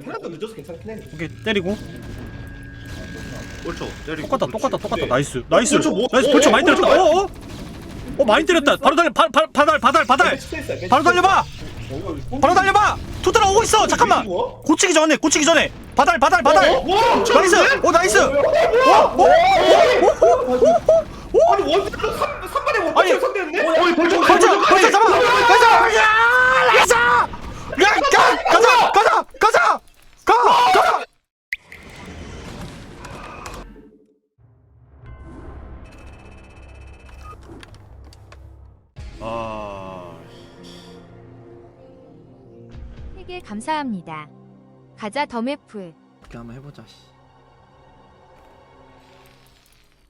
테란도 늦어서 괜찮긴 해. 오케이 때리고 옳죠. 때리고. 똑같다. 똑같다 똑같다 네. 나이스 나이스 벌초 뭐- 나이스 어, 벌초 어, 많이 벌초 때렸다 많이- 어어 어 많이 때렸다 바로 달려 바, 바, 바달 바달 바달 바로 달려봐 바로 달려봐 투드라 오고 있어 잠깐만 고치기 전에 고치기 전에 바달 바달 바달 나이스 오 나이스 아니 원딜 3반에 아니, 원딜 상대했네? 어이 벌초 벌초 벌초 잡아 감사합니다. 가자 더메프. 어떻게 한번 해보자. 씨.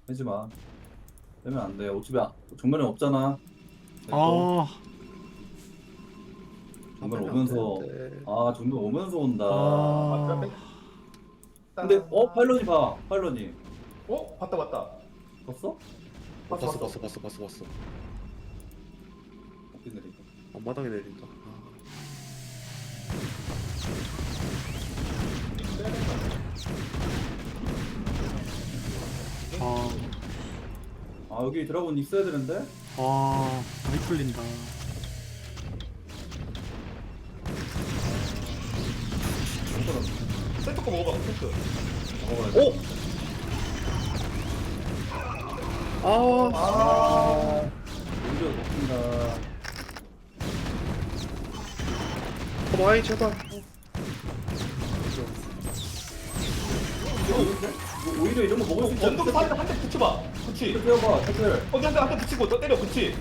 하지 마. 빼면 안 돼. 어차피 아- 정면에 없잖아. 아 정면 오면서 아 정면 오면서 온다. 아. 근데 어 파일런이 봐. 파일런이 어? 봤다 봤다. 봤어? 봤어 봤어 봤어 봤어 봤어. 어떻게 내리까? 앞마당에 내린다. 아, 아 여기 드라곤 있어야 되는데. 아, 많이 풀린다. 센터 거 먹어봐. 먹어야 돼. 오! 아. 아. 오히려 먹힌다. 와이 제발. 뭐 오히려 이런 거 먹을 수 있지 언덕 않겠어? 한대 붙여봐. 그치. 뛰어봐, 태클. 언덕 한대 한대 붙이고 또 때려. 그치.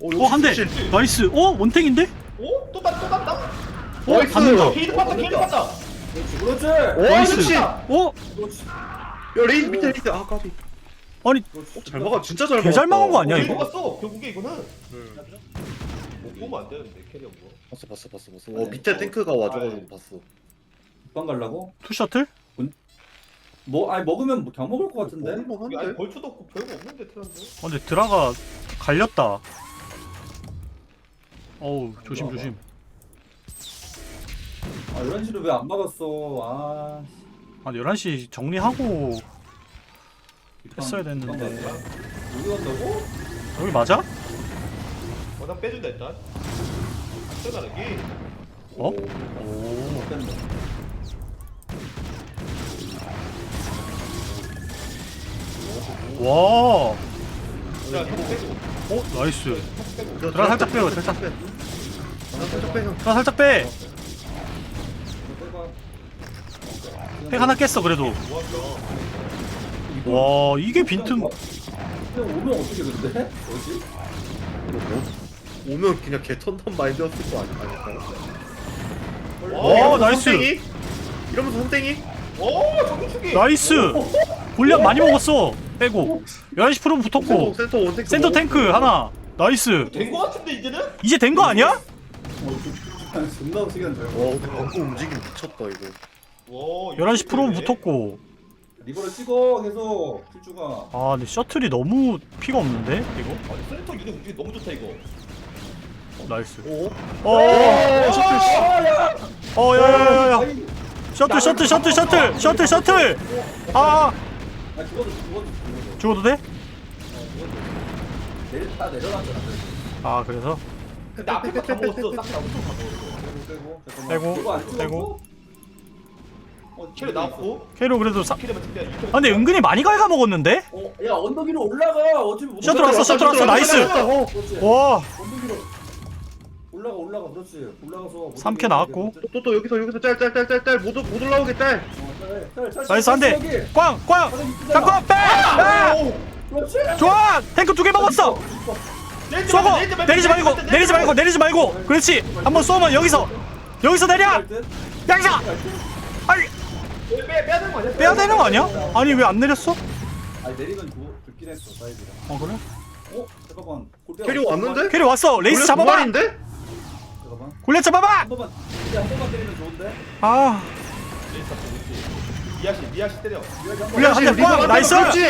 어, 한 대. 나이스. 어, 원탱인데? 오? 또 땄다 또 땄다. 어, 받는다. 게이드 봤다 게이드 봤다. 그렇지, 그렇지. 나이스. 어? 야 레이즈 밑에 레이즈 아 까비. 아니, 잘 막아 진짜 잘 막아. 개잘 막은 거 아니야, 이거? 봤어. 결국에 이거는 못 보면 안 되는데 캐리어 뭐. 봤어 봤어 봤어 봤어. 어 밑에 탱크가 와줘가지고 봤어. 방 갈라고? 투 셔틀? 뭐 아니 먹으면 뭐 그냥 먹을 것 같은데. 먹을만 아니 한데. 벌초도 없고 별거 없는데 테란도. 어, 근데 드라가 갈렸다. 어우, 조심, 조심. 아 11시를 왜안 막았어? 아. 아, 11시 정리하고 방- 했어야 됐는데. 여기 간다고? 여기 맞아? 어난 빼준다 일단. 안전하게. 어? 오. 뺀 와. 형 빼고. 어, 나이스. 저 드라 살짝 빼요, 살짝. 빼. 나 살짝 빼 형. 드라 살짝 빼. 팩 하나 깼어, 그래도. 와, 이게 빈틈. 그냥 오면 어떻게 근데? 뭐지? 오면 그냥 개 턴단 마인드였을 거 아니, 아닐까요? 와, 나이스. 선땡이? 이러면서 선땡이? 오 정기축이. 나이스. 골량 많이 먹었어. 빼고. 11시 프로 붙었고. 센터 원탱크 센터 탱크 하나. 나이스. 된거 같은데 이제는? 이제 된 거 아니야? 어, 좀- 존나 시간 잘와 먹어. 근데 방금 움직임 미쳤다 이거 와. 11시 프로 붙었고. 리버를 찍어 계속 필주가. 아, 근데 셔틀이 너무 피가 없는데? 이거? 아니 센터 유닛 움직임 너무 좋다 이거. 어, 나이스. 오? 어, 어, 셔틀 씨 어, 야, 야, 야, 야. 아니, 셔틀, 셔틀, 셔틀, 셔틀, 셔틀, 셔틀. 아, 아, 아 죽어도 죽어도 죽어도. 죽어도 돼? 어, 죽어도. 내리 다 내려놨잖아. 아, 그래서? 근데 앞에 거다 먹었어. 싹다 엄청 다 먹었어. 빼고 빼고. 빼고, 이거 안. 어, 캐리 나왔고. 캐로 그래도 사... 캐리만 진짜 아, 근데 은근히 많이 갉아 먹었는데? 어, 야 언덕 위로 올라가. 어차피 못 셔틀 올라가. 왔어, 셔틀 왔어, 나이스. 어. 그렇지. 와, 언덕 위로 올라가 올라가 그렇지. 올라가서. 삼캐 나왔고. 또또 여기서 여기서 짤 짤 짤 짤 짤 못, 못 올라오게 짤 나이스 한 대. 꽝, 꽝. 꽝, 빼! 빼! 좋아! 탱크 두 개 먹었어! 쏘고! 내리지 말고, 내리지 말고, 내리지 말고! 그렇지! 한번 쏘면 여기서! 여기서 내려! 여기서! 아니, 빼 빼야 되는 거 아니야? 빼야 되는 거 아니야? 아니, 왜 안 내렸어? 아니 내리면 주, 듣긴 했어 사이즈가. 어, 그래? 어 잠깐만. 캐리 왔는데? 캐리 왔어! 레이스 잡아봐! 인데 잠깐만. 골렛 잡아봐! 한 번만 한 번만 때리면 좋은데. 아, 레이스 미아씨, 미아씨 때려. 미아씨 한 번. 우리야 한대 나이스! 그렇지.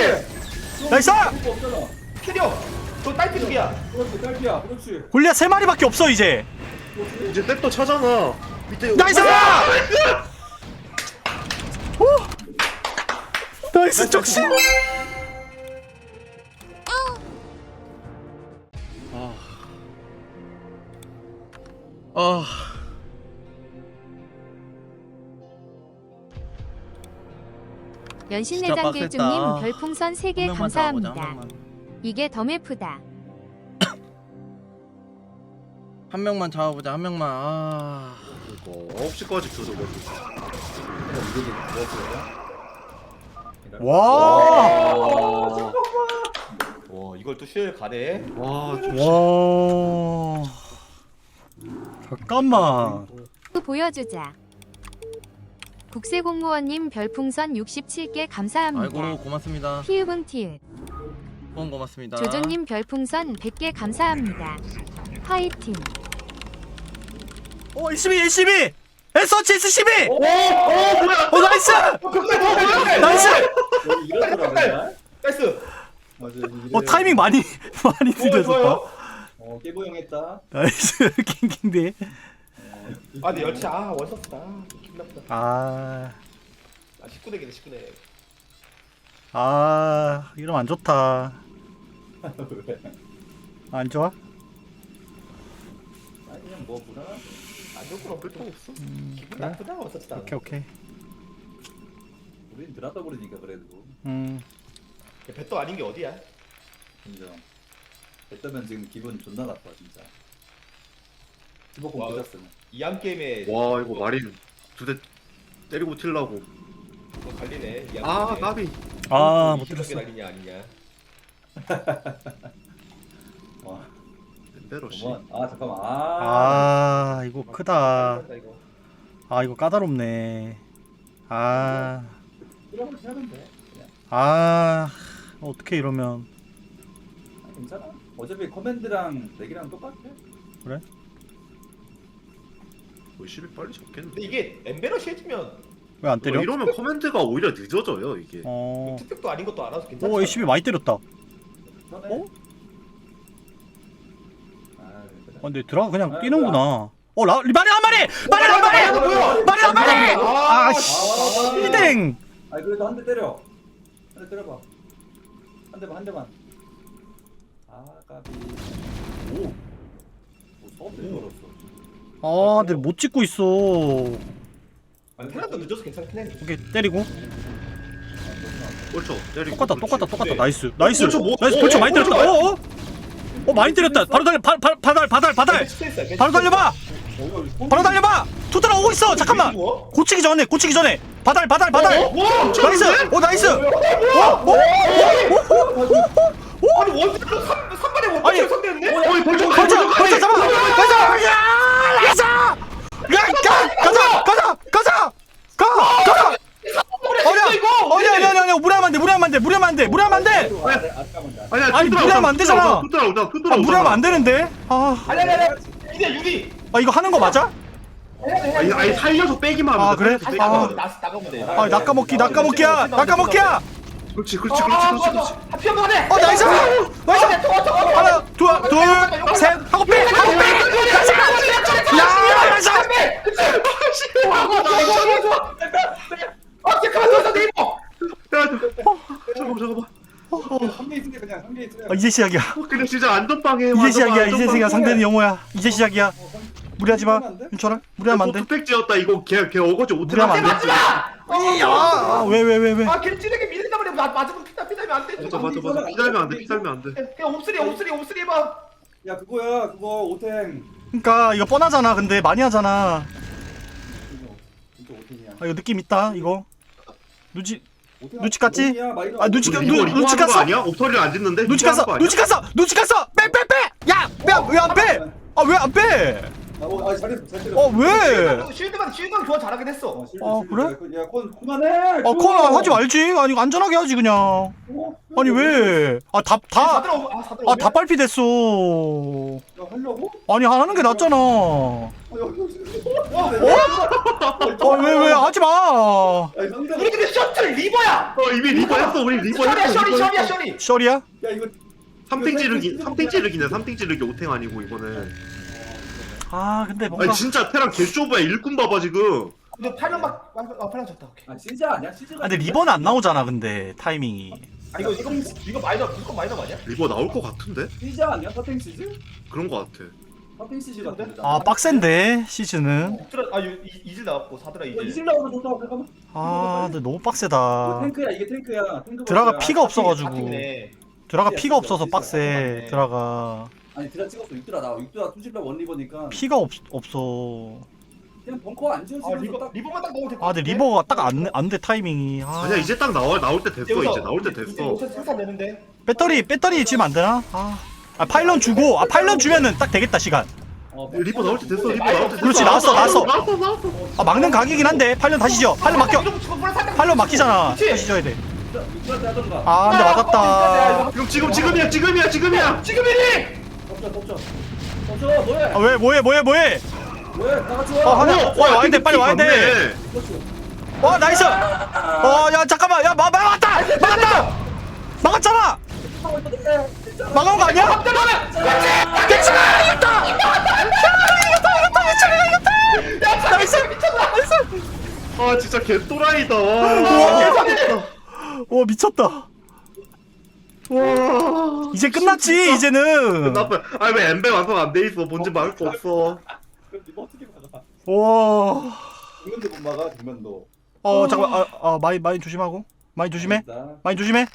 나이스! 캐려! 너 딸피 두개야. 그렇지, 딸피야. 그렇지. 골리앗 세 마리밖에 없어 이제. 이제 탭도 차잖아. 밑에 나이스! 아! 오! 나이스 적신! 아. 아. 아. 연신내장 빡셌다. 길쭉님 별풍선 3개 한 명만 잡아보자, 한 감사합니다. 명만. 이게 더 메프다. 한 명만 잡아보자 한 명만 아 이거 9시까지 들어가지고 와와 이걸 또실 가네 와 좀... 와 잠깐만 또 보여주자. 국세공무원님 별풍선 67개 감사합니다. 아이고 고맙습니다 피읍은 티읕. 후원 고맙습니다 조조님 별풍선 100개 감사합니다. 화이팅. 어 SCB SCB 에서치 SCB 오! 오 뭐야 어 나이스 나이스 이런 거라 그러나? 나이스 맞아. 어 타이밍 많이 많이 좋아요, 좋아요. 어 깨보형 했다. 나이스 킹킹대 아 근데 열차 아 기분 나쁘다 아 아 19대기네 19대 아, 이러면 안 좋다. 왜? 안 좋아? 아니 그냥 뭐 불안한. 안 좋구나 볼거 없어 기분 그래? 나쁘다 월석다 오케이, 오케이. 우린 들었다 버리니까 그래도 음, 배또 아닌 게 어디야 인정. 했다면 지금 기분 존나 나빠 진짜. 와. 꽂았으면. 이암 게임에 와 이거 마린 두 대 때리고 튀려고 그거 갈리네 아 게임에. 나비 아, 못 이십몇 개 들었어. 날리냐 아니냐 와. 엠베러시 너무한. 아 잠깐만. 아. 아, 이거 크다. 큰일났다, 이거. 아, 이거 까다롭네. 아, 이러면 되는데. 그냥. 아, 어떻게 이러면. 아, 괜찮아. 어차피 커맨드랑 내기랑 똑같아. 열심히 빨리 잡겠네 근데 이게 엠베러시 해주면 왜 안 때려? 이러면 커맨드가 오히려 늦어져요 이게 어, 투팩도 아닌 것도 알아서 괜찮아 오, HB 많이 때렸다. 편해. 어? 아, 그래. 어, 근데 들어가 그냥 뛰는구나. 어, 라, 마리 한 마리! 마리 한 마리! 뭐야 마리 한 마리! 아, 아, 씨, 히댕! 아 그래도 한 대 때려. 한 대 때려봐. 한 대만 한 대만. 아 까비. 오. 오 서브 걸었어. 아, 근데 못 찍고 있어. 아니, 테라도 늦어서 괜찮긴 해 오케이, 때리고. 그렇죠 때리고 똑같다. 똑같다, 똑같다. 네. 나이스, 나이스. 그렇죠, 뭐- 나이스, 어, 그렇죠, 어, 많이 때렸다. 그렇죠. 어, 어? 어, 많이 때렸다. 바로 달려, 바, 바, 바달, 바달, 바달. 바로 달려봐! 어, 바로 달려봐! 투드라 오고 있어! 잠깐만! 뭐? 고치기 전에, 고치기 전에! 바달, 바달, 바달! 나이스! 오, 나이스! 오, 오, 오, 아니 원투로 3발에 아니. 원투로 상대했네? 어이 벌써 가자! 가자! 잡아! 가자! 가자! 나이스! 야, 가! 가자! 가자! 가자! 가! 가자! 아니야! 아니야, 아니야, 아니야, 무리하면 안 돼, 무리하면 안 돼, 무리하면 안 돼, 무리하면 안 돼! 아니야 아니, 무리하면 안 되잖아. 투드라 오자 투드라 아, 무리하면 안 되는데? 아, 아니 아니 아니 이대 유리 아, 이거 하는 거 맞아? 아니 아니 살려서 빼기만 하면 아, 돼, 그래? 살려서 빼기만 아. 하면 돼. 돼 나가면 돼 아, 낚아먹기, 낚아먹기야! 낚아먹기야! 그렇지 그렇지 그렇지 그렇지 그렇지 하피 한번 해 어, 나이스! 나이스! 하나, 둘, 둘, 셋, 하고 빼! 하고 빼! 가자! 야, 나이스! 아 잠깐만 더 네이버 야, 잠깐만 잠깐만 한개 있으니까 그냥 한개 있으면 어, 이제 시작이야. 어, 근데 진짜 안전빵에 이제 시작이야. 이제 시작이야. 상대는 영호야. 이제 시작이야. 무리하지 마. 윤철아. 무리하면 안 돼. 투팩 지었다 이거 걔, 걔 어거지 오트 무리하면 안 돼. 야, 아, 왜, 왜, 왜, 왜? 아 걔를 찌르게 밀린다 말이야 나 맞으면 피다 피다면 안 돼 맞아 맞아 맞아 피달면 안 돼 피달면 안 돼 그냥 옵쓰리 옵쓰리 옵쓰리 해봐 야 그거야 그거 오탱 그러니까 이거 뻔하잖아. 근데 많이 하잖아. 진짜 오탱이야 아, 이거 느낌 있다. 이거. 누지 눈치 깠지? 아, 눈치 깠- 눈- 눈치 깠어? 아니야? 옵터리를 안 짓는데? 눈치 이거 하는 깠어. 거 아니야? 눈치 깠어. 눈치 깠어. 빼, 빼, 빼. 야, 왜, 왜안 빼? 아, 왜 안 빼? 아, 어, 아, 잘했어 잘 때렸어 어, 왜? 쉴드만 쉴드만 교환 잘하긴 했어 어, 실드. 그래? 야, 건 그만해. 아, 그건 하지 말지. 아니, 안전하게 하지 그냥. 어, 아니, 왜? 아, 다, 다, 다들 오- 아 다들 아, 오면? 다 빨피 됐어. 야, 하려고? 아니, 하는 게 낫잖아. 아, 여기 어? 아, 하지 마. 상대 우리 근데 셔틀 리버야 어 이미 리버 했어 우리 리버 셔리야 셔리 셔리야 셔리 셔리야? 야, 이거 3탱 찌르기 3탱 찌르기네 3탱 찌르기 오탱 아니고 이거는 아, 근데 뭔가. 아니 진짜 테랑 개쇼브야 일꾼 봐봐 지금 근데 팔랑 막 아, 팔랑 졌다. 오케이. 아 시즈 아니야 시즈가 아, 근데 리버는 안 나오잖아 근데 타이밍이 아 이거 이거 이거 마이너 무조건 마이너 아니야? 리버 나올 것 같은데? 시즈 아니야 퍼팅 시즈 그런 것 같아. 퍼팅 시즈 같은데 아 빡센데 시즌은 트라 아 이- 이- 이질 나왔고 사드라 이거 이질. 이질 나오면 좋다 잠깐만 아 근데 너무 이거 빡세다 탱크야 이게 탱크야 탱크 드라가 버스야. 피가 없어가지고. 드라가 피가 없어서. 빡세 아, 드라가 아니 드라 찍었어 6드라 나와 6드라 투집라 원리버니까 피가 없, 없어 그냥 벙커 안아 지어지면서 리버 딱 리버만 딱 넣으면 될것 아 근데? 리버가 딱 안안돼 타이밍이 아 아니야 이제 딱 나와 나올 때 됐어 이제 나올 때 이제 됐어. 요새 생산 되는데. 배터리 배터리 지금 안 되나? 아, 아 파일런 주고 아 파일런 주면은 딱 되겠다 시간 어, 리버 나올 때 됐어 리버 나올 때 됐어. 그렇지, 나왔어, 나왔어. 나왔어 나왔어. 아 막는 각이긴 한데 파일런 다시 줘 파일런 막혀 파일런 막히잖아 그렇지. 다시 줘야 돼 6드라 때 하던가 아 근데 맞았다 형 지금 지금이야 지금이야 지금이야. 지금이니. 덮쳐 덮쳐 덮쳐 뭐해 아 왜 뭐해 뭐해 뭐해 뭐해 나가 어 하나 좋아 와 와야 돼 빨리 와야 돼와. 나이스 어야 잠깐만 야막 막았다 막았다 막은 거 아니야? 괜찮아 이겼다 이겼다 이겼다 괜찮아 이겼다 나이스 나이스 아 진짜 개또라이다. 우와. 와 미쳤다 와. 이제 끝났지 이제는 나빠. 아왜 엠베 완성 안 돼 있어? 뭔지 막을 거 없어. 그럼 니가 어떻게 막아 와. 정면도 못 막아 정면도 어 잠깐 아, 아 많이 많이 조심하고 많이 조심해 많이 조심해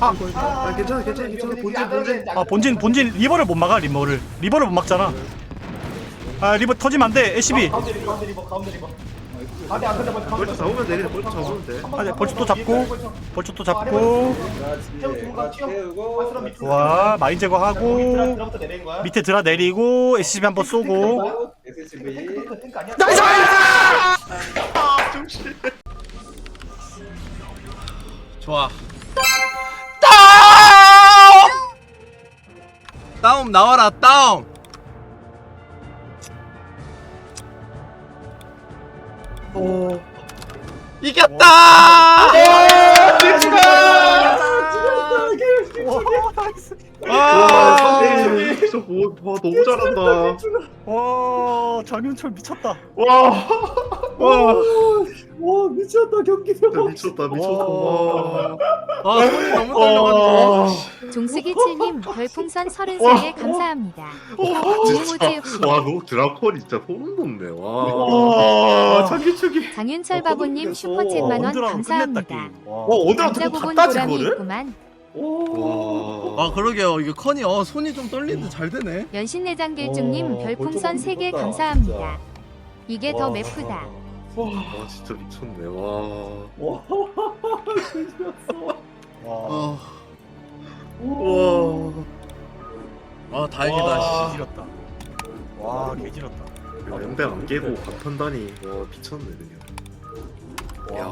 아 괜찮아 괜찮아 괜찮아. 본진 본진. 아 본진 본진 리버를 못 막아 리버를. 리버를 못 막잖아. 아 리버 터지면 안돼 SCB 가운데 리버 가운데 리버 가운데 리버. 가운데 안 된다 벌써 잡으면 돼. 벌써 잡으면 돼. 아, 네, 벌써 또 잡고. 벌써 또 잡고. 태우고. 좋아 마인 제거하고. 밑에 드라 내리고 SCB 한번 쏘고? 나이스! 좋아. 다운 나와라 다운. 오 이겼다! 와 아, 진짜 뭐, 와 너무 잘한다. 와 장윤철 미쳤다 와. 와. 와 미쳤다 경기 진짜 미쳤다 미쳤다. 와. 아 손이 너무 떨려가지고. 종쓰기칠님 별풍선 33개 감사합니다. 와, 너 드라콘 진짜 소름 돋네. 와. 와 장기축이. 장윤철 바보님 슈퍼챗 만원 끝냈다 감사합니다. 게임 와. 남자부분 봤다지 보람이 그거를? 있구만. 와. 아 그러게요. 이게 컨이 어 손이 좀 떨리는데 잘 되네. 연신내장길중님 와, 별풍선 벌써 3개 미쳤다, 감사합니다. 이게 더 와. 매프다. 와, 진짜 미쳤네. 와. 와 와. 어. 와. 아 다행이다. 와, 씨. 개지렸다. 와, 개지렸다. 엠베 안 깨고 각 판단이 와 미쳤네 그냥. 야.